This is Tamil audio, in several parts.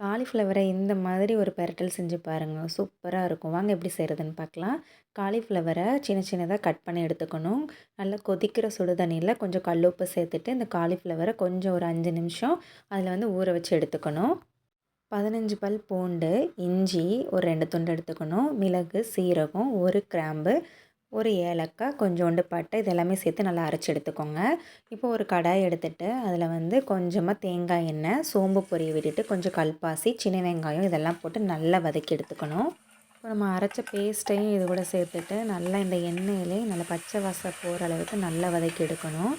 காலிஃப்ளவரை இந்த மாதிரி ஒரு பெரட்டல் செஞ்சு பாருங்கள் சூப்பராக இருக்கும். வாங்க எப்படி செய்கிறதுன்னு பார்க்கலாம் காலிஃப்ளவரை சின்ன சின்னதாக கட் பண்ணி எடுத்துக்கணும். நல்லா கொதிக்கிற சுடு தண்ணியில் கொஞ்சம் கல்லுப்பு சேர்த்துட்டு இந்த காலிஃப்ளவரை கொஞ்சம் ஒரு அஞ்சு நிமிஷம் அதில் வந்து ஊற வச்சு எடுத்துக்கணும். பதினஞ்சு பல் பூண்டு இஞ்சி ஒரு ரெண்டு துண்டு எடுத்துக்கணும். மிளகு சீரகம் ஒரு கிராம்பு ஒரு ஏலக்காய் கொஞ்சோண்டு பட்டை இது எல்லாமே சேர்த்து நல்லா அரைச்சி எடுத்துக்கோங்க. இப்போ ஒரு கடாய் எடுத்துகிட்டு அதில் வந்து கொஞ்சமாக தேங்காய் எண்ணெய் சோம்பு பொரிய விட்டுட்டு கொஞ்சம் கல்பாசி சின்ன வெங்காயம் இதெல்லாம் போட்டு நல்லா வதக்கி எடுத்துக்கணும். இப்போ நம்ம அரைச்ச பேஸ்ட்டையும் இது கூட சேர்த்துட்டு நல்லா இந்த எண்ணெயிலே நல்லா பச்சை வாசம் போகிற அளவுக்கு நல்லா வதக்கி எடுக்கணும்.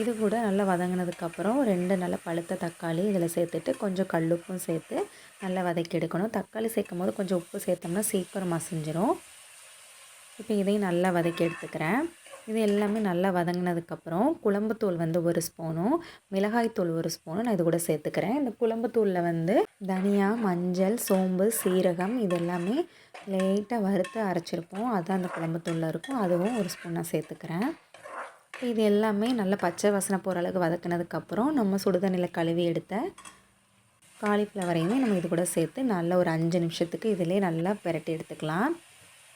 இது கூட நல்லா வதங்கினதுக்கப்புறம் ரெண்டு நல்ல பழுத்த தக்காளி இதில் சேர்த்துட்டு கொஞ்சம் கல்லுப்பும் சேர்த்து நல்லா வதக்கி எடுக்கணும். தக்காளி சேர்க்கும் போது கொஞ்சம் உப்பு சேர்த்தோம்னா சீக்கிரம் மசிஞ்சிரும் இப்போ இதையும் நல்லா வதக்கி எடுத்துக்கிறேன். இது எல்லாமே நல்லா வதங்கினதுக்கப்புறம் குழம்புத்தூள் வந்து ஒரு ஸ்பூனும் மிளகாய்த்தூள் ஒரு ஸ்பூனும் நான் இது கூட சேர்த்துக்கிறேன். இந்த குழம்புத்தூளில் வந்து தனியா மஞ்சள் சோம்பு சீரகம் இது எல்லாமே லைட்டாக வறுத்து அரைச்சிருப்போம். அதுதான் அந்த குழம்புத்தூளில் இருக்கும். அதுவும் ஒரு ஸ்பூன் நான் சேர்த்துக்கிறேன். இது எல்லாமே நல்லா பச்சை வாசனை போகிற அளவுக்கு வதக்கினதுக்கப்புறம் நம்ம சுடுதண்ணியில் கழுவி எடுத்த காலிஃப்ளவரையுமே நம்ம இது கூட சேர்த்து நல்லா ஒரு அஞ்சு நிமிஷத்துக்கு இதிலே நல்லா பெரட்டி எடுத்துக்கலாம்.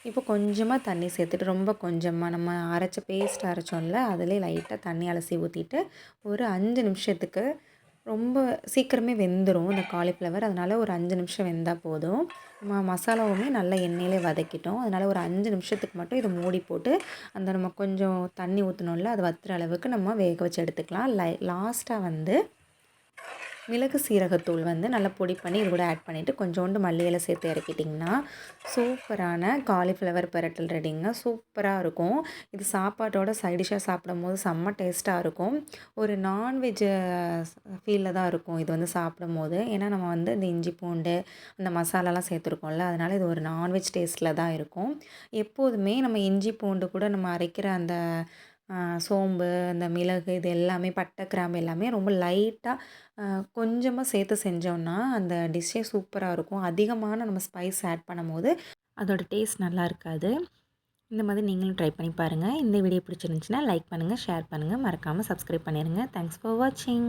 இப்போ கொஞ்சமாக தண்ணி சேர்த்துட்டு ரொம்ப கொஞ்சமாக நம்ம அரைச்ச பேஸ்ட் அரைச்சோம்ல அதிலே லைட்டாக தண்ணி அலசி ஊற்றிட்டு ஒரு அஞ்சு நிமிஷத்துக்கு ரொம்ப சீக்கிரமே வெந்துடும் இந்த காலிஃப்ளவர் அதனால் ஒரு அஞ்சு நிமிஷம் வெந்தால் போதும். நம்ம மசாலாவுமே நல்லா எண்ணெயிலே வதக்கிட்டோம். அதனால் ஒரு அஞ்சு நிமிஷத்துக்கு மட்டும் இதை மூடி போட்டு அந்த நம்ம கொஞ்சம் தண்ணி ஊற்றணும்ல அது வத்துற அளவுக்கு நம்ம வேக வச்சு எடுத்துக்கலாம். லை லாஸ்ட்டாக வந்து மிளகு சீரகத்தூள் வந்து நல்லா பொடி பண்ணி இது கூட ஆட் பண்ணிவிட்டு கொஞ்சோண்டு மல்லி சேர்த்து இறக்கிட்டிங்கன்னா சூப்பரான காலிஃப்ளவர் பெரட்டல் ரெடிங்க சூப்பராக இருக்கும். இது சாப்பாட்டோட சைடிஷாக சாப்பிடும் போது செம்ம டேஸ்ட்டாக இருக்கும். ஒரு நான்வெஜ் ஃபீலில் தான் இருக்கும் இது வந்து சாப்பிடும் போது ஏன்னா நம்ம வந்து இந்த இஞ்சி பூண்டு அந்த மசாலாலாம் சேர்த்துருக்கோம்ல அதனால் இது ஒரு நான்வெஜ் டேஸ்ட்டில் தான் இருக்கும். எப்போதுமே நம்ம இஞ்சி பூண்டு கூட நம்ம அரைக்கிற அந்த சோம்பு அந்த மிளகு இது எல்லாமே பட்டை கிராம்பு எல்லாமே ரொம்ப லைட்டாக கொஞ்சமாக சேர்த்து செஞ்சோம்னா அந்த டிஷ்ஷே சூப்பராக இருக்கும். அதிகமான நம்ம ஸ்பைஸ் ஆட் பண்ணும்போது அதோடய டேஸ்ட் நல்லா இருக்காது. இந்த மாதிரி நீங்களும் ட்ரை பண்ணி பாருங்கள் இந்த வீடியோ பிடிச்சிருந்துச்சின்னா லைக் பண்ணுங்கள் ஷேர் பண்ணுங்கள் மறக்காமல் சப்ஸ்கிரைப் பண்ணிடுங்க தேங்க்ஸ் ஃபார் வாட்சிங்